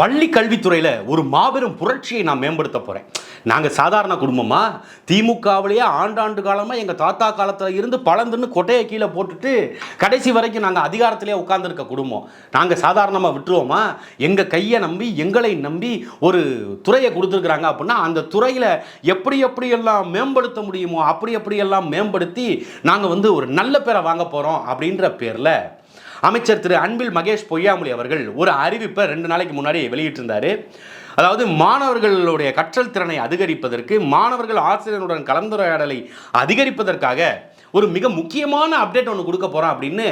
பள்ளி கல்வித்துறையில் ஒரு மாபெரும் புரட்சியை நான் மேம்படுத்த போகிறேன் நாங்கள் சாதாரண குடும்பமாக திமுகவிலேயே ஆண்டாண்டு காலமாக எங்கள் தாத்தா காலத்தில் இருந்து பழந்துன்னு கொட்டையை கீழே போட்டுட்டு கடைசி வரைக்கும் நாங்கள் அதிகாரத்திலே உட்கார்ந்துருக்க குடும்பம். நாங்கள் சாதாரணமாக விட்டுருவோமா? எங்கள் கையை நம்பி எங்களை நம்பி ஒரு துறையை கொடுத்துருக்குறாங்க அப்படின்னா அந்த துறையில் எப்படி எப்படியெல்லாம் மேம்படுத்த முடியுமோ அப்படி எப்படியெல்லாம் மேம்படுத்தி நாங்கள் வந்து ஒரு நல்ல பேரை வாங்க போகிறோம் அப்படின்ற பேரில் அமைச்சர் திரு அன்பில் மகேஷ் பொய்யாமொழி அவர்கள் ஒரு அறிவிப்பை ரெண்டு நாளைக்கு முன்னாடி வெளியிட்டிருந்தாரு. அதாவது மாணவர்களுடைய கற்றல் திறனை அதிகரிப்பதற்கு மாணவர்கள் ஆசிரியருடன் கலந்துரையாடலை அதிகரிப்பதற்காக ஒரு மிக முக்கியமான அப்டேட் ஒன்று கொடுக்க போகிறோம் அப்படின்னு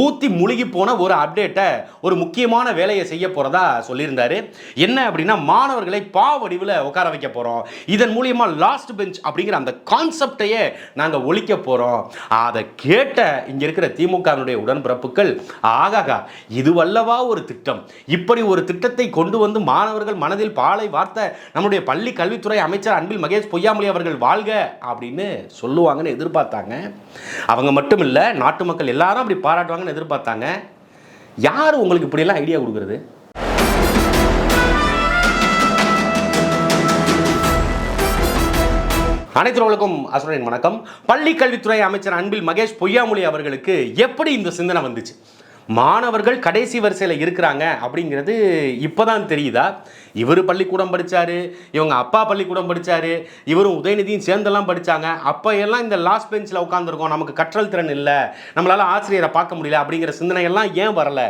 ஊற்றி முழுகி போன ஒரு அப்டேட்டை ஒரு முக்கியமான வேலையை செய்ய போகிறதா சொல்லியிருந்தாரு. என்ன அப்படின்னா மாணவர்களை பா வடிவில் உட்கார வைக்க போகிறோம் இதன் மூலியமா லாஸ்ட் பெஞ்ச் அப்படிங்கிற அந்த கான்செப்டையே நாங்கள் ஒழிக்க போகிறோம் அதை கேட்ட இங்கே இருக்கிற திமுகவினுடைய உடன்பிறப்புகள் ஆகாகா இதுவல்லவா ஒரு திட்டம். இப்படி ஒரு திட்டத்தை கொண்டு வந்து மாணவர்கள் மனதில் பாலை வார்த்த நம்முடைய பள்ளி கல்வித்துறை அமைச்சர் அன்பில் மகேஷ் பொய்யாமொழி அவர்கள் வாழ்க அப்படின்னு சொல்லுவாங்கன்னு எதிர்பார்த்தாங்க. அவங்க மட்டும் இல்லை நாட்டு மக்கள் எல்லாரும் அப்படி பாராட்டுவாங்கன்னு எதிர்பார்த்தாங்க. யார் உங்களுக்கு இப்படியெல்லாம் ஐடியா கொடுக்குறது? அனைத்துறவர்களுக்கும் அசுரனின் வணக்கம். பள்ளி கல்வித்துறை அமைச்சர் அன்பில் மகேஷ் பொய்யாமொழி அவர்களுக்கு எப்படி இந்த சிந்தனை வந்துச்சு? மாணவர்கள் கடைசி வரிசையில் இருக்கிறாங்க அப்படிங்கிறது இப்போ தான் தெரியுதா? இவர் பள்ளிக்கூடம் படித்தார் இவங்க அப்பா பள்ளிக்கூடம் படித்தார் இவரும் உதயநிதியும் சேர்ந்தெல்லாம் படித்தாங்க அப்போ எல்லாம் இந்த லாஸ்ட் பெஞ்சில் உட்காந்துருக்கோம் நமக்கு கற்றல் திறன் இல்லை. நம்மளால் ஆசிரியரை பார்க்க முடியல அப்படிங்கிற சிந்தனையெல்லாம் ஏன் வரல?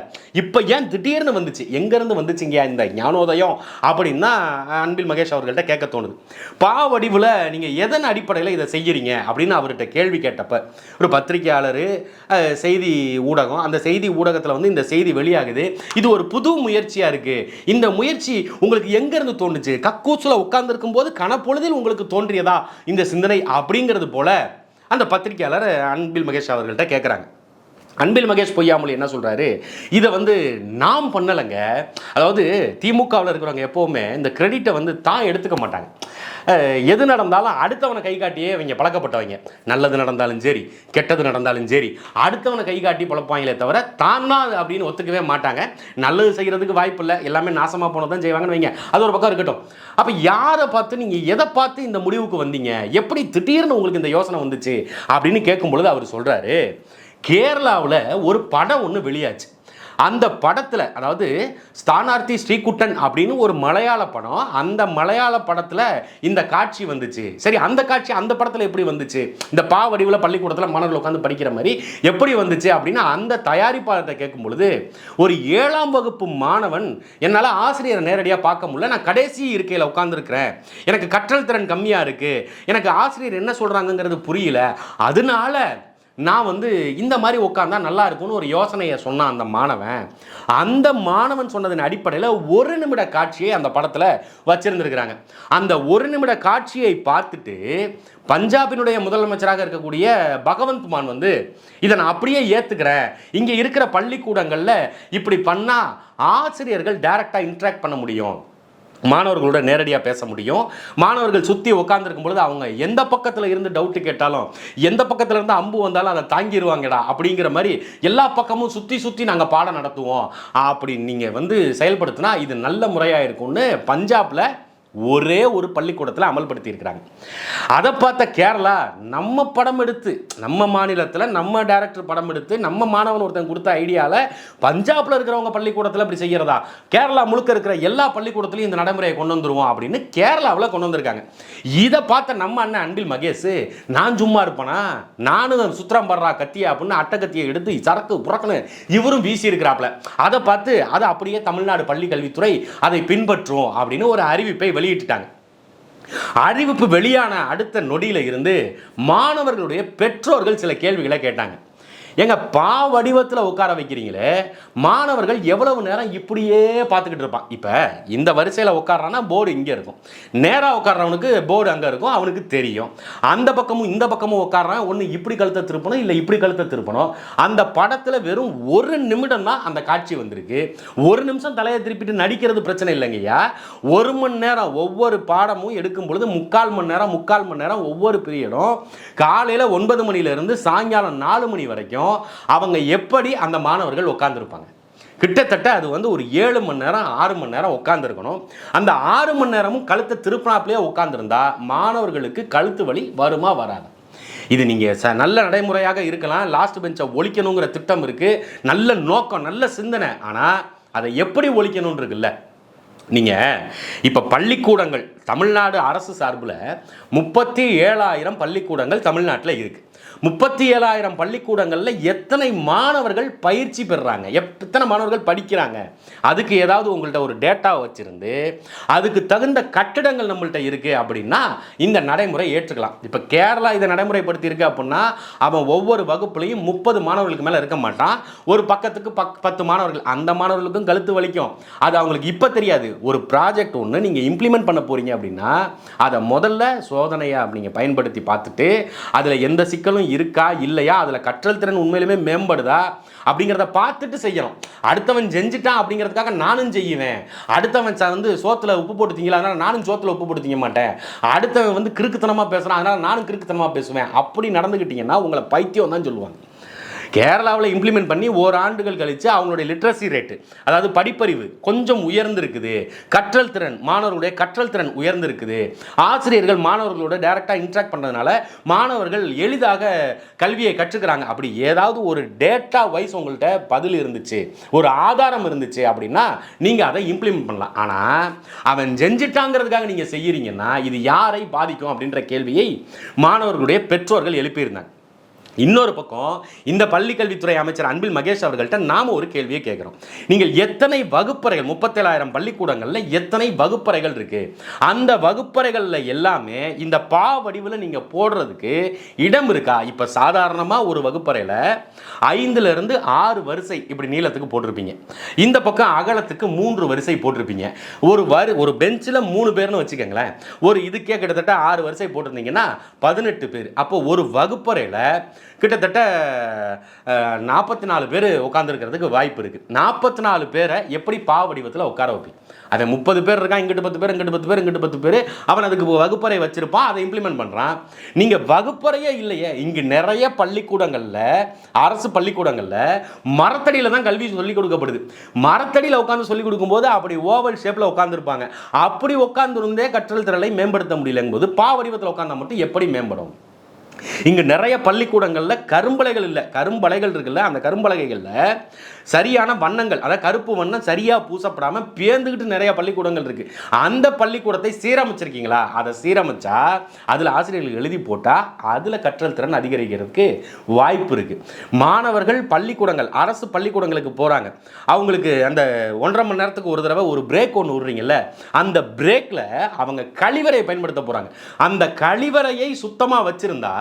இப்போ ஏன் திடீர்னு வந்துச்சு? எங்கேருந்து வந்துச்சுங்க இந்த ஞானோதயம்? அப்படின்னா அன்பில் மகேஷ் அவர்கள்ட்ட கேட்க தோணுது. பா வடிவில் நீங்கள் எதன் அடிப்படையில் இதை செய்கிறீங்க அப்படின்னு அவர்கிட்ட கேள்வி கேட்டப்ப ஒரு பத்திரிகையாளர் செய்தி ஊடகம் அந்த செய்தி ஊடகத்தில் வந்து இந்த செய்தி வெளியாகுது. இது ஒரு புது முயற்சியாக இருக்குது இந்த முயற்சி உங்களுக்கு எங்கேருந்து தோணுச்சு கக்கூசில் உட்கார்ந்துருக்கும் போது கனப்பொழுதில் உங்களுக்கு தோன்றியதா? இந்த சிந்தனை அப்படிங்கிறது போல அந்த பத்திரிகையாளர் அன்பில் மகேஷ் அவர்கள்ட்ட கேட்குறாங்க அன்பில் மகேஷ் பொய்யாமொழி என்ன சொல்கிறாரு இதை வந்து நாம் பண்ணலைங்க. அதாவது திமுகவில் இருக்கிறவங்க எப்போவுமே இந்த கிரெடிட்டை வந்து தான் எடுத்துக்க மாட்டாங்க. எது நடந்தாலும் அடுத்தவனை கை காட்டியே இவங்க பழக்கப்பட்டவங்க. நல்லது நடந்தாலும் சரி கெட்டது நடந்தாலும் சரி அடுத்தவனை கை காட்டி பழப்பாங்களே தவிர தான் தான் அப்படின்னு ஒத்துக்கவே மாட்டாங்க. நல்லது செய்கிறதுக்கு வாய்ப்பு இல்லை எல்லாமே நாசமாக போனது தான் செய்வாங்கன்னு வைங்க. அது ஒரு பக்கம் இருக்கட்டும். அப்போ யாரை பார்த்து நீங்கள் எதை பார்த்து இந்த முடிவுக்கு வந்தீங்க? எப்படி திடீர்னு உங்களுக்கு இந்த யோசனை வந்துச்சு? அப்படின்னு கேட்கும் பொழுது அவர் சொல்கிறாரு கேரளாவில் ஒரு படம் ஒன்று வெளியாச்சு. அந்த படத்தில் அதாவது ஸ்தானார்த்தி ஸ்ரீகுட்டன் அப்படின்னு ஒரு மலையாள படம் அந்த மலையாள படத்தில் இந்த காட்சி வந்துச்சு. சரி அந்த காட்சி அந்த படத்தில் எப்படி வந்துச்சு? இந்த பா வடிவில் பள்ளிக்கூடத்தில் மாணவர்கள் உட்காந்து படிக்கிற மாதிரி எப்படி வந்துச்சு அப்படின்னு அந்த தயாரிப்பாளர்கிட்ட கேட்கும் பொழுது ஒரு ஏழாம் வகுப்பு மாணவன் என்னால் ஆசிரியரை நேரடியாக பார்க்க முடியல நான் கடைசி இருக்கையில் உட்காந்துருக்கிறேன் எனக்கு கற்றல் திறன் கம்மியாக இருக்குது எனக்கு ஆசிரியர் என்ன சொல்கிறாங்கங்கிறது புரியல. அதனால நான் வந்து இந்த மாதிரி உட்காந்தா நல்லா இருக்கும்னு ஒரு யோசனையை சொன்னான் அந்த மாணவன். அந்த மாணவன் சொன்னதன் அடிப்படையில் ஒரு நிமிட காட்சியை அந்த படத்தில் வச்சிருந்துருக்கிறாங்க. அந்த ஒரு நிமிட காட்சியை பார்த்துட்டு பஞ்சாபினுடைய முதலமைச்சராக இருக்கக்கூடிய பகவந்த் மான் வந்து இதை நான் அப்படியே ஏற்றுக்கிறேன் இங்கே இருக்கிற பள்ளிக்கூடங்களில் இப்படி பண்ணால் ஆசிரியர்கள் டைரெக்டாக இன்ட்ராக்ட் பண்ண முடியும். மாணவர்களோட நேரடியாக பேச முடியும். மாணவர்கள் சுற்றி உட்காந்துருக்கும் பொழுது அவங்க எந்த பக்கத்தில் இருந்து டவுட்டு கேட்டாலும் எந்த பக்கத்தில் இருந்து அம்பு வந்தாலும் அதை தாங்கிடுவாங்கடா அப்படிங்கிற மாதிரி எல்லா பக்கமும் சுற்றி சுற்றி நாங்கள் பாடம் நடத்துவோம். அப்படி நீங்கள் வந்து செயல்படுத்தினா இது நல்ல முறையாக இருக்கும்னு பஞ்சாபில் ஒரே ஒரு பள்ளிக்கூடத்தில் அமல்படுத்தி இருக்கிறாங்க அதை பார்த்த கேரளா நம்ம படம் எடுத்து நம்ம மாநிலத்தில் நம்ம டேரக்டர் படம் எடுத்து நம்ம மாணவன் ஒருத்தன் கொடுத்த ஐடியாவில் பஞ்சாபில் இருக்கிறவங்க பள்ளிக்கூடத்தில் இப்படி செய்கிறதா கேரளா முழுக்க இருக்கிற எல்லா பள்ளிக்கூடத்துலையும் இந்த நடைமுறையை கொண்டு வந்துருவோம் அப்படின்னு கேரளாவில் கொண்டு வந்திருக்காங்க. இதை பார்த்த நம்ம அண்ணன் அன்பில் மகேஷ் நான் சும்மா இருப்பேனா? நானும் சுத்திரம் படுறா கத்தியா? அப்படின்னு அட்டை கத்தியை எடுத்து சரக்கு புறக்கணு இவரும் வீசி இருக்கிறாப்ல அதை பார்த்து அதை அப்படியே தமிழ்நாடு பள்ளி கல்வித்துறை அதை பின்பற்றும் அப்படின்னு ஒரு அறிவிப்பை வெளியிட்டுட்டாங்க. அறிவிப்பு வெளியான அடுத்த நொடியில் இருந்து மாணவர்களுடைய பெற்றோர்கள் சில கேள்விகளை கேட்டாங்க. எங்க பா வடிவத்தில் உட்கார வைக்கிறீங்களே மாணவர்கள் எவ்வளவு நேரம் இப்படியே பார்த்துக்கிட்டு இருப்பான். இப்போ இந்த வரிசையில் உட்கார்றான்னா போர்டு இங்கே இருக்கும். நேராக உட்கார்றவனுக்கு போர்டு அங்கே இருக்கும் அவனுக்கு தெரியும். அந்த பக்கமும் இந்த பக்கமும் உட்காடுறான் ஒன்று இப்படி கழுத்தை திருப்பணும் இல்லை இப்படி கழுத்தை திருப்பணும். அந்த படத்தில் வெறும் ஒரு நிமிடம் தான் அந்த காட்சி வந்திருக்கு. ஒரு நிமிஷம் தலையை திருப்பிட்டு நடிக்கிறது பிரச்சனை இல்லைங்கய்யா ஒரு மணி நேரம் ஒவ்வொரு பாடமும் எடுக்கும் பொழுது முக்கால் மணி நேரம் முக்கால் மணி நேரம் ஒவ்வொரு பீரியடும் காலையில் ஒன்பது மணிலேருந்து சாயங்காலம் நாலு மணி வரைக்கும் அவங்க எப்படி அந்த மாணவர்கள் உட்காந்துருப்பாங்க கிட்டத்தட்ட அது வந்து ஒரு ஏழு மணி நேரம் ஆறு மணி நேரம் உட்காந்துருக்கணும் அந்த ஆறு மணி நேரமும் கழுத்தை திருப்பினாப்லேயே உட்காந்துருந்தா மாணவர்களுக்கு கழுத்து வலி வருமா வராது? இது நீங்கள் ச நல்ல நடைமுறையாக இருக்கலாம். லாஸ்ட் பெஞ்சை ஒழிக்கணுங்கிற திட்டம் இருக்குது நல்ல நோக்கம் நல்ல சிந்தனை. ஆனால் அதை எப்படி ஒழிக்கணும்னு இருக்குல்ல நீங்கள் இப்போ பள்ளிக்கூடங்கள் தமிழ்நாடு அரசு சார்பில் முப்பத்தி ஏழாயிரம் பள்ளிக்கூடங்கள் தமிழ்நாட்டில் இருக்குது முப்பத்தி ஏழாயிரம் பள்ளிக்கூடங்களில் எத்தனை மாணவர்கள் பயிற்சி பெறுறாங்க? எத்தனை மாணவர்கள் படிக்கிறாங்க? அதுக்கு ஏதாவது உங்கள்கிட்ட ஒரு டேட்டா வச்சுருந்து அதுக்கு தகுந்த கட்டிடங்கள் நம்மள்கிட்ட இருக்குது அப்படின்னா இந்த நடைமுறை ஏற்றுக்கலாம். இப்போ கேரளா இதை நடைமுறைப்படுத்தியிருக்கு அப்படின்னா அவன் ஒவ்வொரு வகுப்புலையும் முப்பது மாணவர்களுக்கு மேலே இருக்க மாட்டான். ஒரு பக்கத்துக்கு பக் பத்து மாணவர்கள் அந்த மாணவர்களுக்கும் கழுத்து வலிக்கும். அது அவங்களுக்கு இப்போ தெரியாது. ஒரு ப்ராஜெக்ட் ஒன்று நீங்கள் இம்ப்ளிமெண்ட் பண்ண போகிறீங்க அப்படின்னா அதை முதல்ல சோதனையாக நீங்கள் பயன்படுத்தி பார்த்துட்டு அதில் எந்த சிக்கலும் இருக்கா இல்லையா அதில் கற்றல் திறன் உண்மையிலுமே மேம்படுதா அப்படிங்கிறத பார்த்துட்டு செய்யணும். அடுத்தவன் செஞ்சுட்டான் அப்படிங்கிறதுக்காக நானும் செய்வேன். அடுத்தவன் வந்து சோத்தில் உப்பு போட்டு அதனால் நானும் சோத்தில் உப்பு போட்டு திங்க மாட்டேன். அடுத்தவன் வந்து கிறுக்குத்தனமாக பேசுகிறான் அதனால் நானும் கிறுக்குத்தனமாக பேசுவேன். அப்படி நடந்துக்கிட்டிங்கன்னா உங்களை பைத்தியம் தான் சொல்லுவாங்க. கேரளாவில் இம்ப்ளிமெண்ட் பண்ணி ஓராண்டுகள் கழித்து அவங்களுடைய லிட்ரஸி ரேட்டு அதாவது படிப்பறிவு கொஞ்சம் உயர்ந்திருக்குது. கற்றல் திறன் மாணவர்களுடைய கற்றல் திறன் உயர்ந்திருக்குது. ஆசிரியர்கள் மாணவர்களோட டேரெக்டாக இன்ட்ராக்ட் பண்ணுறதுனால மாணவர்கள் எளிதாக கல்வியை கற்றுக்கிறாங்க. அப்படி ஏதாவது ஒரு டேட்டா வைஸ் உங்கள்கிட்ட பதில் இருந்துச்சு ஒரு ஆதாரம் இருந்துச்சு அப்படின்னா நீங்கள் அதை இம்ப்ளிமெண்ட் பண்ணலாம். ஆனால் அவன் செஞ்சிட்டாங்கிறதுக்காக நீங்கள் செய்கிறீங்கன்னா இது யாரை பாதிக்கும் அப்படின்ற கேள்வியை மாணவர்களுடைய பெற்றோர்கள் எழுப்பியிருந்தாங்க. இன்னொரு பக்கம் இந்த பள்ளிக்கல்வித்துறை அமைச்சர் அன்பில் மகேஷ் அவர்கள்ட்ட நாம் ஒரு கேள்வியை கேட்குறோம். நீங்கள் எத்தனை வகுப்பறைகள் முப்பத்தேழாயிரம் பள்ளிக்கூடங்களில் எத்தனை வகுப்பறைகள் இருக்குது அந்த வகுப்பறைகளில் எல்லாமே இந்த பா வடிவில் நீங்கள் போடுறதுக்கு இடம் இருக்கா? இப்போ சாதாரணமாக ஒரு வகுப்பறையில் ஐந்துலேருந்து ஆறு வரிசை இப்படி நீளத்துக்கு போட்டிருப்பீங்க. இந்த பக்கம் அகலத்துக்கு மூன்று வரிசை போட்டிருப்பீங்க. ஒரு வரி ஒரு பெஞ்சில் மூணு பேர்னு வச்சுக்கோங்களேன். ஒரு இதுக்கே கிட்டத்தட்ட ஆறு வரிசை போட்டிருந்தீங்கன்னா பதினெட்டு பேர். அப்போ ஒரு வகுப்பறையில் கிட்டத்தட்ட நாற்பத்தி நாலு பேர் உட்காந்துருக்கிறதுக்கு வாய்ப்பு இருக்குது நாற்பத்தி நாலு பேரை எப்படி பா வடிவத்தில் உட்கார வைப்பீங்க? அதை முப்பது பேர் இருக்கான் இங்கிட்டு பத்து பேர் இங்கிட்டு பத்து பேர் இங்கிட்டு பத்து பேர். அவன் அதுக்கு வகுப்பறை வச்சுருப்பான் அதை இம்ப்ளிமெண்ட் பண்ணுறான் நீங்கள் வகுப்பறையே இல்லையே இங்கே நிறைய பள்ளிக்கூடங்களில் அரசு பள்ளிக்கூடங்களில் மரத்தடியில் தான் கல்வி சொல்லிக் கொடுக்கப்படுது. மரத்தடியில் உட்காந்து சொல்லிக் கொடுக்கும்போது அப்படி ஓவல் ஷேப்பில் உட்காந்துருப்பாங்க அப்படி உட்காந்துருந்தே கற்றல் திறனை மேம்படுத்த முடியலங்கும்போது பா வடிவத்தில் உட்காந்தா மட்டும் எப்படி மேம்படும்? இங்கு நிறைய பள்ளிக்கூடங்களில் கரும்பலைகள் இல்லை. கரும்பலைகள் இருக்குல்ல அந்த கரும்பலகைகளில் சரியான வண்ணங்கள் அதாவது கருப்பு வண்ணம் சரியாக பூசப்படாமல் பேர்ந்துக்கிட்டு நிறைய பள்ளிக்கூடங்கள் இருக்கு. அந்த பள்ளிக்கூடத்தை சீரமைச்சிருக்கீங்களா? அதை சீரமைச்சா அதில் ஆசிரியர்கள் எழுதி போட்டால் அதில் கற்றல் திறன் அதிகரிக்கிறதுக்கு வாய்ப்பு இருக்கு. மாணவர்கள் பள்ளிக்கூடங்கள் அரசு பள்ளிக்கூடங்களுக்கு போகிறாங்க அவங்களுக்கு அந்த ஒன்றரை மணி நேரத்துக்கு ஒரு தடவை ஒரு பிரேக் ஒன்று விடுறீங்கல்ல அந்த பிரேக்கில் அவங்க கழிவறையை பயன்படுத்த போகிறாங்க அந்த கழிவறையை சுத்தமாக வச்சிருந்தா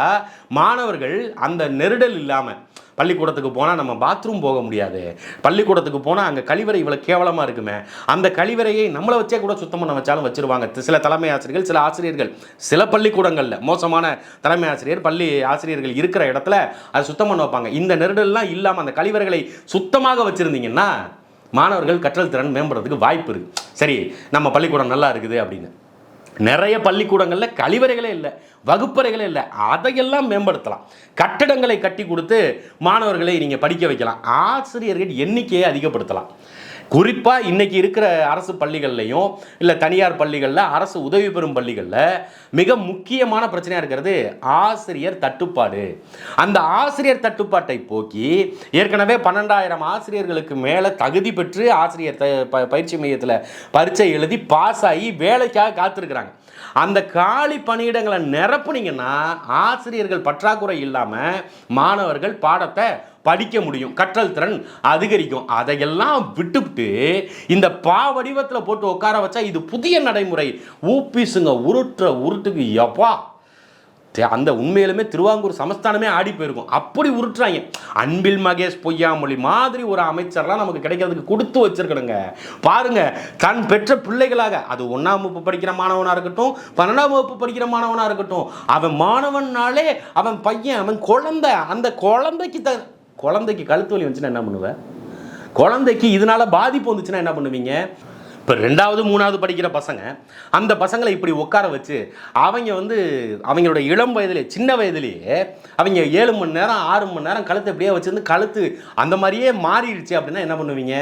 மாணவர்கள் அந்த நெருடல் இல்லாமல் பள்ளிக்கூடத்துக்கு போனால் நம்ம பாத்ரூம் போக முடியாது. பள்ளிக்கூடத்துக்கு போனால் அங்கே கழிவறை இவ்வளோ கேவலமாக இருக்குமே. அந்த கழிவறையை நம்மளை வச்சே கூட சுத்தம் பண்ண வச்சாலும் வச்சிருவாங்க. சில தலைமை ஆசிரியர்கள் சில ஆசிரியர்கள். சில பள்ளிக்கூடங்களில் மோசமான தலைமை ஆசிரியர் பள்ளி ஆசிரியர்கள் இருக்கிற இடத்துல அதை சுத்தம் பண்ண வைப்பாங்க. இந்த நெருடல்லாம் இல்லாமல் அந்த கழிவறைகளை சுத்தமாக வச்சுருந்தீங்கன்னா மாணவர்கள் கற்றல் திறன் மேம்படுறதுக்கு வாய்ப்பு இருக்குது சரி நம்ம பள்ளிக்கூடம் நல்லா இருக்குது அப்படின்னு. நிறைய பள்ளிக்கூடங்களில் கழிவறைகளே இல்லை வகுப்பறைகளே இல்லை. அதையெல்லாம் மேம்படுத்தலாம். கட்டடங்களை கட்டி கொடுத்து மாணவர்களை நீங்கள் படிக்க வைக்கலாம். ஆசிரியர்கள் எண்ணிக்கையை அதிகப்படுத்தலாம். குறிப்பாக இன்றைக்கி இருக்கிற அரசு பள்ளிகள்லையும் இல்லை தனியார் பள்ளிகளில் அரசு உதவி பெறும் பள்ளிகளில் மிக முக்கியமான பிரச்சனையாக இருக்கிறது ஆசிரியர் தட்டுப்பாடு. அந்த ஆசிரியர் தட்டுப்பாட்டை போக்கி ஏற்கனவே பன்னெண்டாயிரம் ஆசிரியர்களுக்கு மேலே தகுதி பெற்று ஆசிரியர் த- ப- பயிற்சி மையத்தில் பரீட்சை எழுதி பாஸ் ஆகி வேலைக்காக காத்திருக்கிறாங்க. அந்த காலி பணியிடங்களை நிரப்புனீங்கன்னா ஆசிரியர்கள் பற்றாக்குறை இல்லாமல் மாணவர்கள் பாடத்தை படிக்க முடியும் கற்றல் திறன் அதிகரிக்கும். அதையெல்லாம் விட்டுவிட்டு இந்த பா வடிவத்தில் போட்டு உட்கார வச்சா இது புதிய நடைமுறை. ஊப்பிசுங்க உருட்டுற உருட்டுக்கு எப்பா? தே- அந்த உண்மையிலுமே திருவாங்கூர் சமஸ்தானமே ஆடி போயிருக்கும். அப்படி உருட்டுறாங்க. அன்பில் மகேஷ் பொய்யாமொழி மாதிரி ஒரு அமைச்சர்லாம் நமக்கு கிடைக்கிறதுக்கு கொடுத்து வச்சிருக்கணுங்க. பாருங்க தன் பெற்ற பிள்ளைகளாக அது ஒன்றாம் வகுப்பு படிக்கிற மாணவனாக இருக்கட்டும் பன்னெண்டாம் வகுப்பு படிக்கிற மாணவனாக இருக்கட்டும் அவன் மாணவன்னாலே அவன் பையன் அவன் குழந்தை அந்த குழந்தைக்கு த குழந்தைக்கு கழுத்து வலி வந்துச்சுன்னா என்ன பண்ணுவேன் குழந்தைக்கு இதனால பாதிப்பு வந்துச்சுன்னா என்ன பண்ணுவீங்க? இப்போ ரெண்டாவது மூணாவது படிக்கிற பசங்க அந்த பசங்களை இப்படி உட்கார வச்சு அவங்க வந்து அவங்களோட இளம் வயதிலே சின்ன வயதிலேயே அவங்க ஏழு மணி நேரம் ஆறு மணி நேரம் கழுத்தை இப்படியே வச்சிருந்து கழுத்து அந்த மாதிரியே மாறிடுச்சு அப்படின்னா என்ன பண்ணுவீங்க?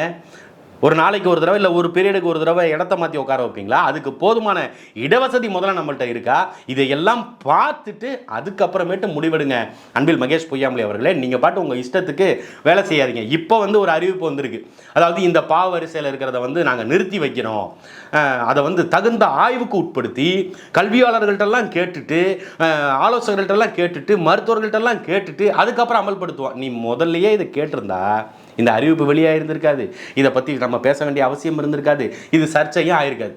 ஒரு நாளைக்கு ஒரு தடவை இல்லை ஒரு பீரியடுக்கு ஒரு தடவை இடத்த மாற்றி உட்கார வைப்பீங்களா? அதுக்கு போதுமான இடவசதி முதல்ல நம்மள்கிட்ட இருக்கா? இதையெல்லாம் பார்த்துட்டு அதுக்கப்புறமேட்டு முடிவெடுங்க. அன்பில் மகேஷ் பொய்யாமலி அவர்களே நீங்கள் பாட்டு உங்கள் இஷ்டத்துக்கு வேலை செய்யாதீங்க. இப்போ வந்து ஒரு அறிவிப்பு வந்திருக்கு. அதாவது இந்த பாவ வரிசையில் இருக்கிறத வந்து நாங்கள் நிறுத்தி வைக்கிறோம். அதை வந்து தகுந்த ஆய்வுக்கு உட்படுத்தி கல்வியாளர்கள்ட்டெல்லாம் கேட்டுட்டு ஆலோசகர்கள்ட்டெல்லாம் கேட்டுட்டு மருத்துவர்கள்ட்டெல்லாம் கேட்டுட்டு அதுக்கப்புறம் அமல்படுத்துவோம். நீ முதல்லையே இதை கேட்டிருந்தா இந்த அறிவிப்பு வெளியாக இருந்திருக்காது. இதை பற்றி நம்ம பேச வேண்டிய அவசியம் இருந்திருக்காது. இது சர்ச்சையும் ஆயிருக்காது.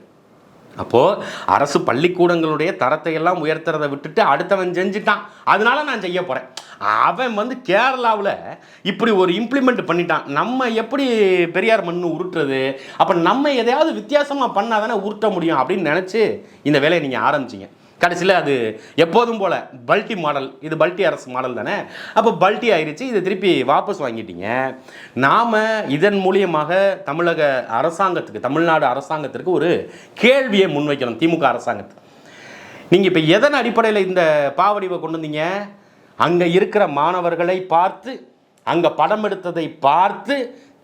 அப்போது அரசு பள்ளிக்கூடங்களுடைய தரத்தை எல்லாம் உயர்த்துறதை விட்டுட்டு அடுத்தவன் செஞ்சுட்டான். அதனால நான் செய்ய போகிறேன் அவன் வந்து கேரளாவில் இப்படி ஒரு இம்ப்ளிமெண்ட் பண்ணிட்டான். நம்ம எப்படி பெரியார் மண் உருட்டுறது? அப்போ நம்ம எதையாவது வித்தியாசமாக பண்ணால் தானே உருட்ட முடியும் அப்படின்னு நினச்சி இந்த வேலையை நீங்கள் ஆரம்பிச்சிங்க. கடைசியில் அது எப்போதும் போல் பல்டி மாடல் இது பல்டி அரசு மாடல் தானே? அப்போ பல்டி ஆயிடுச்சு இதை திருப்பி வாபஸ் வாங்கிட்டீங்க. நாம் இதன் மூலியமாக தமிழக அரசாங்கத்துக்கு தமிழ்நாடு அரசாங்கத்திற்கு ஒரு கேள்வியை முன்வைக்கணும் திமுக அரசாங்கத்துக்கு நீங்கள் இப்போ எதன் அடிப்படையில் இந்த பாவடிவை கொண்டு வந்தீங்க? அங்கே இருக்கிற மாணவர்களை பார்த்து அங்கே படம் எடுத்ததை பார்த்து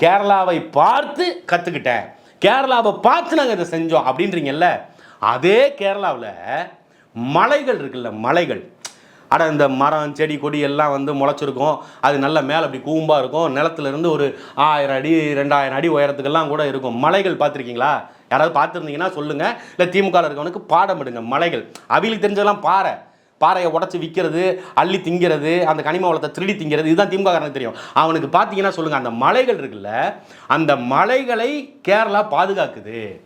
கேரளாவை பார்த்து கற்றுக்கிட்டேன் கேரளாவை பார்த்து நாங்கள் இதை செஞ்சோம் அப்படின்றீங்கல்ல? அதே கேரளாவில் மலைகள் இருக்குல்ல மலைகள். அட இந்த மரம் செடி கொடி எல்லாம் வந்து முளைச்சிருக்கும். அது நல்ல மேலே அப்படி கூம்பாக இருக்கும். நிலத்துல இருந்து ஒரு ஆயிரம் அடி ரெண்டாயிரம் அடி உயரத்துக்கெல்லாம் கூட இருக்கும். மலைகள் பார்த்துருக்கீங்களா? யாராவது பார்த்துருந்தீங்கன்னா சொல்லுங்கள் இல்லை திமுக இருக்கவனுக்கு பாடம் மலைகள். அவிகளுக்கு தெரிஞ்சதெல்லாம் பாறை. பாறையை உடச்சி விற்கிறது அள்ளி திங்கிறது அந்த கனிம வளத்தை திருடி திங்கிறது இதுதான் திமுக தெரியும். அவனுக்கு பார்த்தீங்கன்னா சொல்லுங்கள் அந்த மலைகள் இருக்குல்ல அந்த மலைகளை கேரளா பாதுகாக்குது.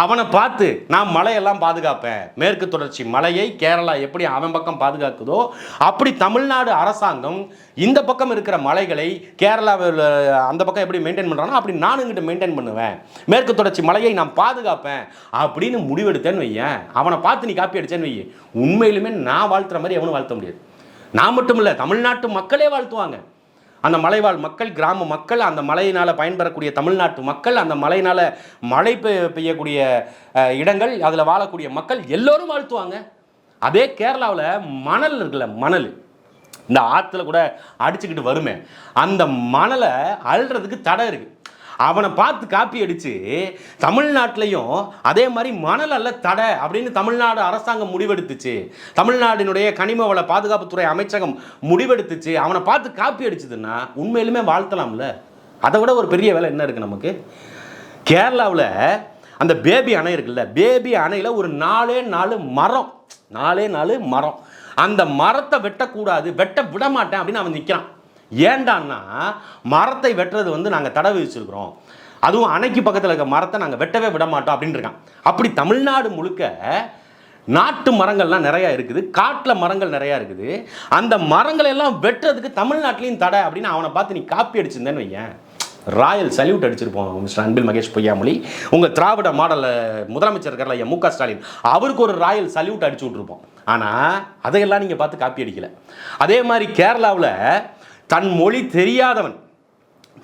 அவனை பார்த்து நான் மலையெல்லாம் பாதுகாப்பேன். மேற்கு தொடர்ச்சி மலையை கேரளா எப்படி அவன் பக்கம் பாதுகாக்குதோ அப்படி தமிழ்நாடு அரசாங்கம் இந்த பக்கம் இருக்கிற மலைகளை கேரளாவில் அந்த பக்கம் எப்படி மெயின்டைன் பண்ணுறானோ அப்படி நானும் இங்கிட்ட மெயின்டைன் பண்ணுவேன். மேற்கு தொடர்ச்சி மலையை நான் பாதுகாப்பேன். அப்படின்னு முடிவெடுத்தேன்னு வையேன். அவனை பார்த்து நீ காப்பி அடித்தேன்னு வையே உண்மையிலுமே நான் வாழ்த்துற மாதிரி எவனும் வாழ்த்த முடியாது. நான் மட்டும் இல்லை தமிழ்நாட்டு மக்களே வாழ்த்துவாங்க. அந்த மலைவாழ் மக்கள் கிராம மக்கள் அந்த மழையினால் பயன்பெறக்கூடிய தமிழ்நாட்டு மக்கள் அந்த மழையினால் மழை பெய்ய பெய்யக்கூடிய இடங்கள் அதில் வாழக்கூடிய மக்கள் எல்லோரும் வாழ்த்துவாங்க. அதே கேரளாவில் மணல் இருக்குல்ல மணல். இந்த ஆற்றுல கூட அடிச்சுக்கிட்டு வருமே. அந்த மணலை அழுறதுக்கு தடை இருக்குது அவனை பார்த்து காப்பி அடித்து தமிழ்நாட்டிலையும் அதே மாதிரி மணல் அல்ல தடை அப்படின்னு தமிழ்நாடு அரசாங்கம் முடிவெடுத்துச்சு. தமிழ்நாட்டினுடைய கனிம வள பாதுகாப்புத்துறை அமைச்சகம் முடிவெடுத்துச்சு. அவனை பார்த்து காப்பி அடிச்சதுன்னா உண்மையிலுமே வாழ்த்தலாம்ல? அதை விட ஒரு பெரிய வேலை என்ன இருக்குது நமக்கு? கேரளாவில் அந்த பேபி அணை இருக்குல்ல பேபி அணையில் ஒரு நாலே நாலு மரம் நாலே நாலு மரம். அந்த மரத்தை வெட்டக்கூடாது வெட்ட விட மாட்டேன் அப்படின்னு அவன் நிற்கிறான் ஏண்டான்னா மரத்தை வெட்டுறது வந்து நாங்கள் தடை விதிச்சிருக்கிறோம் அதுவும் அணைக்கு பக்கத்தில் இருக்க மரத்தை நாங்கள் வெட்டவே விட மாட்டோம் அப்படின்னு இருக்கான். அப்படி தமிழ்நாடு முழுக்க நாட்டு மரங்கள்லாம் நிறையா இருக்குது காட்டில் மரங்கள் நிறையா இருக்குது. அந்த மரங்களை எல்லாம் வெட்டுறதுக்கு தமிழ்நாட்டிலையும் தடை அப்படின்னு அவனை பார்த்து நீ காப்பி அடிச்சிருந்தேன்னு வையேன். ராயல் சல்யூட் அடிச்சிருப்போம் மிஸ்டர் அன்பில் மகேஷ் பொய்யாமொழி. உங்கள் திராவிட மாடலில் முதலமைச்சர் இருக்கார்ல ஐயா மு. க. ஸ்டாலின் அவருக்கு ஒரு ராயல் சல்யூட் அடிச்சு விட்ருப்போம் ஆனால் அதையெல்லாம் நீங்கள் பார்த்து காப்பி அடிக்கல. அதே மாதிரி கேரளாவில் தன் மொழி தெரியாதவன்.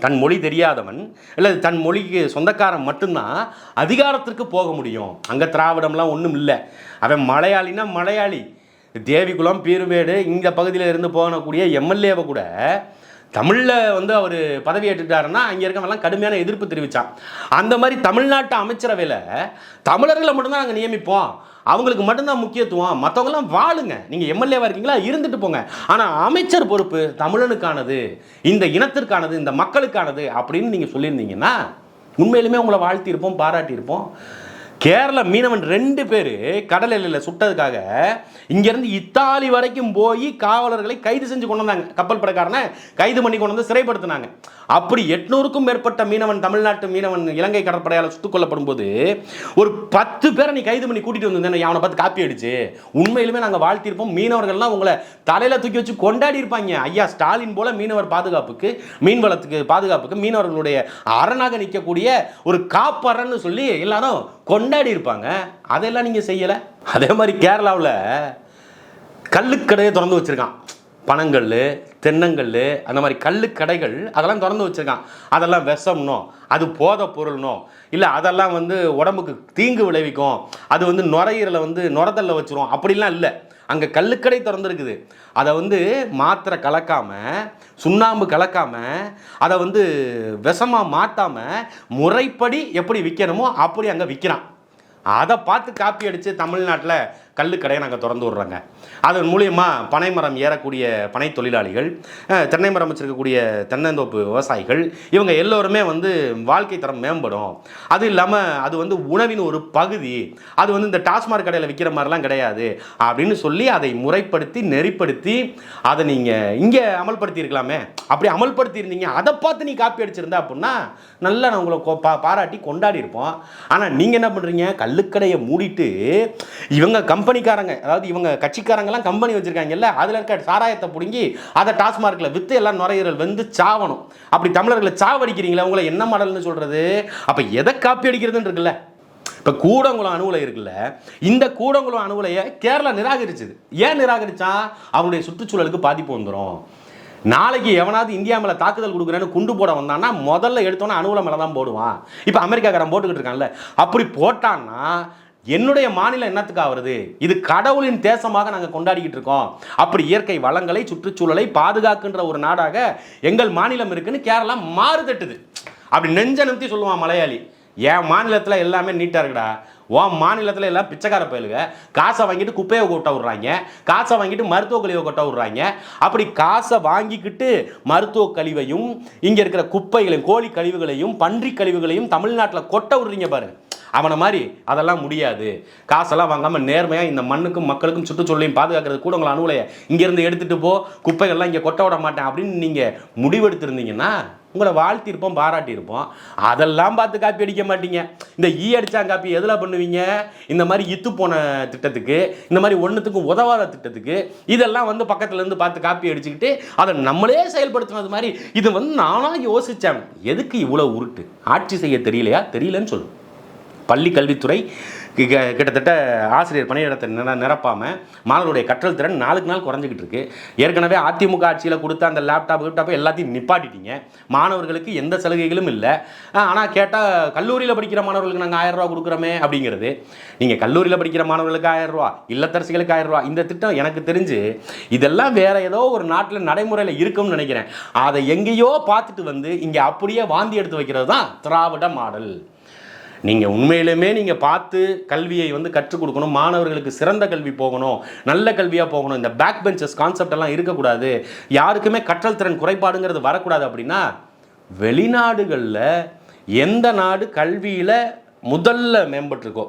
தன் மொழி தெரியாதவன் இல்லை தன் மொழிக்கு சொந்தக்காரன் மட்டும்தான் அதிகாரத்திற்கு போக முடியும். அங்கே திராவிடம்லாம் ஒன்றும் இல்லை. அவன் மலையாளினா மலையாளி. தேவிகுளம் பீருமேடு இந்த பகுதியில் இருந்து போகக்கூடிய எம்எல்ஏவை கூட தமிழில் வந்து அவர் பதவி ஏற்றுட்டாருன்னா அங்கே இருக்கவெல்லாம் கடுமையான எதிர்ப்பு தெரிவித்தான் அந்த மாதிரி தமிழ்நாட்டு அமைச்சரவையில் தமிழர்களை மட்டும்தான் நாங்கள் நியமிப்போம். அவங்களுக்கு மட்டும்தான் முக்கியத்துவம். மற்றவங்களாம் வாழுங்க. நீங்கள் எம்எல்ஏவாக இருக்கீங்களா? இருந்துட்டு போங்க. ஆனால் அமைச்சர் பொறுப்பு தமிழனுக்கானது இந்த இனத்திற்கானது இந்த மக்களுக்கானது அப்படின்னு நீங்கள் சொல்லியிருந்தீங்கன்னா உண்மையிலுமே உங்களை வாழ்த்தியிருப்போம் பாராட்டியிருப்போம். கேரள மீனவன் ரெண்டு பேர் கடல் எல்லையில் சுட்டதுக்காக இங்கேருந்து இத்தாலி வரைக்கும் போய் காவலர்களை கைது செஞ்சு கொண்டு வந்தாங்க. கப்பல் படக்காரனை கைது பண்ணி கொண்டு வந்து சிறைப்படுத்தினாங்க. அப்படி எட்நூறுக்கும் மேற்பட்ட மீனவன் தமிழ்நாட்டு மீனவன் இலங்கை கடற்படையால் சுட்டுக் கொல்லப்படும் போது ஒரு பத்து பேரை நீ கைது பண்ணி கூட்டிட்டு வந்திருந்தேன் அவனை பார்த்து காப்பி அடிச்சு உண்மையிலுமே நாங்கள் வாழ்த்திருப்போம் மீனவர்கள்லாம் உங்களை தலையில் தூக்கி வச்சு கொண்டாடி இருப்பாங்க. ஐயா ஸ்டாலின் போல மீனவர் பாதுகாப்புக்கு மீன் வளத்துக்கு பாதுகாப்புக்கு மீனவர்களுடைய அரணாக நிற்கக்கூடிய ஒரு காப்பரன்னு சொல்லி எல்லாரும் கொண்டாடி இருப்பாங்க. அதெல்லாம் நீங்கள் செய்யலை? அதே மாதிரி கேரளாவில் கல்லுக்கடையை திறந்து வச்சுருக்கான். பனங்கல் தென்னங்கல் அந்த மாதிரி கல்லுக்கடைகள் அதெல்லாம் திறந்து வச்சுருக்கான். அதெல்லாம் விஷம்னோ அது போதை பொருள்னோ இல்லை அதெல்லாம் வந்து உடம்புக்கு தீங்கு விளைவிக்கும். அது வந்து நுரையீரலை வந்து நுரதல்ல வச்சுரும். அப்படிலாம் இல்லை. அங்கே கல்லுக்கடை திறந்துருக்குது. அதை வந்து மாத்திரை கலக்காமல் சுண்ணாம்பு கலக்காமல் அதை வந்து விஷமாக மாற்றாமல் முறைப்படி எப்படி விற்கணுமோ அப்படி அங்கே விற்கிறான் அதை பார்த்து காப்பி அடித்து தமிழ்நாட்டில் கல்லுக்கடையை நாங்கள் திறந்து விட்றோங்க. அதன் மூலியமாக பனைமரம் ஏறக்கூடிய பனை தொழிலாளிகள் தென்னை மரம் வச்சுருக்கக்கூடிய தென்னந்தோப்பு விவசாயிகள் இவங்க எல்லோருமே வந்து வாழ்க்கை தரம் மேம்படும். அது இல்லாமல் அது வந்து உணவின் ஒரு பகுதி. அது வந்து இந்த டாஸ்மாக் கடையில் விற்கிற மாதிரிலாம் கிடையாது. அப்படின்னு சொல்லி அதை முறைப்படுத்தி நெறிப்படுத்தி அதை நீங்கள் இங்கே அமல்படுத்தி இருக்கலாமே அப்படி அமல்படுத்தி இருந்தீங்க அதை பார்த்து நீ காப்பி அடிச்சிருந்தா அப்படின்னா நல்லா நான் உங்களை பா பாராட்டி கொண்டாடி இருப்போம் ஆனால் நீங்கள் என்ன பண்ணுறீங்க கல்லுக்கடையை மூடிட்டு இவங்க கம்பெனிக்காரங்க அதாவது இவங்க கட்சிக்காரங்கெல்லாம் கம்பெனி வச்சுருக்காங்கல்ல அதில் இருக்க சாராயத்தை பிடுங்கி அதை டாஸ்மார்க்கில் விற்று எல்லாம் நுரையீரல் வந்து சாவணும். அப்படி தமிழர்களை சாவடிக்கிறீங்களா உங்களை என்ன மாடல்னு சொல்கிறது அப்போ எதை காப்பி அடிக்கிறதுன்னு இருக்குல்ல? இப்போ கூடங்குளம் அணுகுலை இருக்குல்ல இந்த கூடங்குளம் அணுகுலையை கேரளா நிராகரிச்சது. ஏன் நிராகரிச்சா? அவனுடைய சுற்றுச்சூழலுக்கு பாதிப்பு வந்துடும் நாளைக்கு எவனாவது இந்தியா மேலே தாக்குதல் கொடுக்குறேன்னு குண்டு போட வந்தான்னா முதல்ல எடுத்தோன்னே அணுகுலை மேலே தான் போடுவான். இப்போ அமெரிக்காக்காரன் போட்டுக்கிட்டு இருக்கான்ல. அப்படி போட்டான்னா என்னுடைய மாநிலம் என்னத்துக்கு ஆகுறது இது கடவுளின் தேசமாக நாங்கள் கொண்டாடிக்கிட்டு இருக்கோம். அப்படி இயற்கை வளங்களை சுற்றுச்சூழலை பாதுகாக்கின்ற ஒரு நாடாக எங்கள் மாநிலம் இருக்குன்னு கேரளா மாறுதட்டுது. அப்படி நெஞ்ச நிறுத்தி சொல்லுவான் மலையாளி என் மாநிலத்தில் எல்லாமே நீட்டாக இருக்குடா. உன் மாநிலத்தில் எல்லாம் பிச்சைக்கார பயலுங்க காசை வாங்கிட்டு குப்பையை கொட்ட விட்றாங்க. காசை வாங்கிட்டு மருத்துவ கழிவை கொட்ட விட்றாங்க. அப்படி காசை வாங்கிக்கிட்டு மருத்துவ கழிவையும் இங்கே இருக்கிற குப்பைகளையும் கோழி கழிவுகளையும் பன்றி கழிவுகளையும் தமிழ்நாட்டில் கொட்ட விடுறீங்க பாரு அவனை மாதிரி அதெல்லாம் முடியாது. காசெல்லாம் வாங்காமல் நேர்மையாக இந்த மண்ணுக்கும் மக்களுக்கும் சுற்றுச்சூழலையும் பாதுகாக்கிறது கூட உங்களை அணுகுலைய. இங்கேருந்து எடுத்துகிட்டு போ குப்பைகள்லாம் இங்கே கொட்ட விட மாட்டேன் அப்படின்னு நீங்கள் முடிவெடுத்திருந்தீங்கன்னா உங்களை வாழ்த்திருப்போம் பாராட்டியிருப்போம். அதெல்லாம் பார்த்து காப்பி அடிக்க மாட்டீங்க. இந்த ஈ அடித்தா காப்பி எதில் பண்ணுவீங்க? இந்த மாதிரி இத்து போன திட்டத்துக்கு இந்த மாதிரி ஒன்றுத்துக்கும் உதவாத திட்டத்துக்கு இதெல்லாம் வந்து பக்கத்துலேருந்து பார்த்து காப்பி அடிச்சுக்கிட்டு அதை நம்மளே செயல்படுத்தினது மாதிரி இது வந்து நானாக யோசித்தேன் எதுக்கு இவ்வளோ உருட்டு? ஆட்சி செய்ய தெரியலையா? தெரியலன்னு சொல்லுவோம் பள்ளி கல்வித்துறை க- கிட்டத்தட்ட ஆசிரியர் பணியிடத்தை நிர நிரப்பாமல் மாணவர்களுடைய கற்றல் திறன் நாளுக்கு நாள் குறைஞ்சிக்கிட்டு இருக்கு. ஏற்கனவே அதிமுக ஆட்சியில் கொடுத்த அந்த லேப்டாப் லேப்டாப் எல்லாத்தையும் நிப்பாட்டிட்டீங்க. மாணவர்களுக்கு எந்த சலுகைகளும் இல்லை. ஆனால் கேட்டால் கல்லூரியில் படிக்கிற மாணவர்களுக்கு நாங்கள் ஆயிரம் ரூபா கொடுக்குறோமே அப்படிங்கிறது. நீங்கள் கல்லூரியில் படிக்கிற மாணவர்களுக்கு ஆயிரம் ரூபா இல்லத்தரசிகளுக்கு ஆயிரம் ரூபா இந்த திட்டம் எனக்கு தெரிஞ்சு இதெல்லாம் வேற ஏதோ ஒரு நாட்டில் நடைமுறையில் இருக்கும்னு நினைக்கிறேன். அதை எங்கேயோ பார்த்துட்டு வந்து இங்கே அப்படியே வாந்தி எடுத்து வைக்கிறது தான் திராவிட மாடல். நீங்கள் உண்மையிலுமே நீங்கள் பார்த்து கல்வியை வந்து கற்றுக் கொடுக்கணும். மாணவர்களுக்கு சிறந்த கல்வி போகணும். நல்ல கல்வியாக போகணும். இந்த பேக் பெஞ்சஸ் கான்செப்ட் எல்லாம் இருக்கக்கூடாது. யாருக்குமே கற்றல் திறன் குறைபாடுங்கிறது வரக்கூடாது அப்படின்னா வெளிநாடுகளில் எந்த நாடு கல்வியில் முதல்ல மேம்பட்டிருக்கோ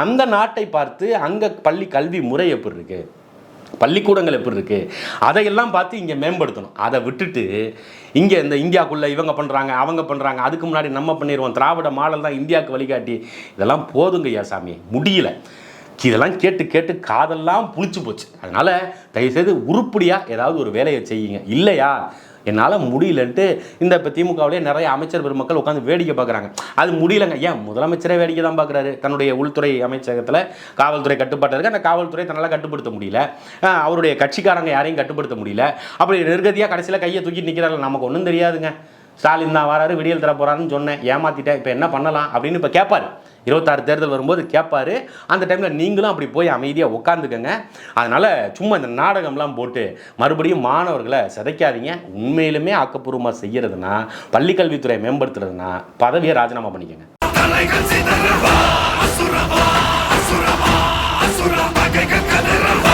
அந்த நாட்டை பார்த்து அங்கே பள்ளி கல்வி முறை எப்படி இருக்குது பள்ளிக்கூடங்கள் எப்படி இருக்குது அதையெல்லாம் பார்த்து இங்கே மேம்படுத்தணும். அதை விட்டுட்டு இங்கே இந்த இந்தியாக்குள்ளே இவங்க பண்ணுறாங்க அவங்க பண்ணுறாங்க அதுக்கு முன்னாடி நம்ம பண்ணிடுவோம் திராவிட மாடல் தான் இந்தியாவுக்கு வழிகாட்டி. இதெல்லாம் போதுங்க ஐயா சாமி. முடியல. இதெல்லாம் கேட்டு கேட்டு காதெல்லாம் புளிச்சு போச்சு. அதனால் தயவுசெய்து உருப்படியாக ஏதாவது ஒரு வேலையை செய்யுங்க. இல்லையா? என்னால் முடியலன்ட்டு இந்த இப்போ திமுகவிலே நிறைய அமைச்சர் பெருமக்கள் உட்காந்து வேடிக்கை பார்க்குறாங்க. அது முடியலங்க. ஏன்? முதலமைச்சரே வேடிக்கை தான் பார்க்குறாரு. தன்னுடைய உள்துறை அமைச்சகத்தில் காவல்துறை கட்டுப்பாட்டில் இருக்கு. அந்த காவல்துறை தன்னால் கட்டுப்படுத்த முடியல. அவருடைய கட்சிக்காரங்க யாரையும் கட்டுப்படுத்த முடியல. அப்படி நிர்கதியாக கடைசியில் கையை தூக்கி நிற்கிறாரு நமக்கு ஒன்றும் தெரியாதுங்க. ஸ்டாலின் தான் வராரு விடியல் தர போகிறாருன்னு சொன்னேன். ஏமாத்திட்டேன். இப்போ என்ன பண்ணலாம்? அப்படின்னு இப்போ கேட்பாரு இருபத்தாறு தேர்தல் வரும்போது கேட்பாரு அந்த டைமில் நீங்களும் அப்படி போய் அமைதியாக உட்காந்துக்கங்க அதனால் சும்மா இந்த நாடகம்லாம் போட்டு மறுபடியும் மாணவர்களை சிதைக்காதீங்க. உண்மையிலுமே ஆக்கப்பூர்வமாக செய்கிறதுனா பள்ளிக்கல்வித்துறை மேம்படுத்துறதுனா பதவியை ராஜினாமா பண்ணிக்கோங்க.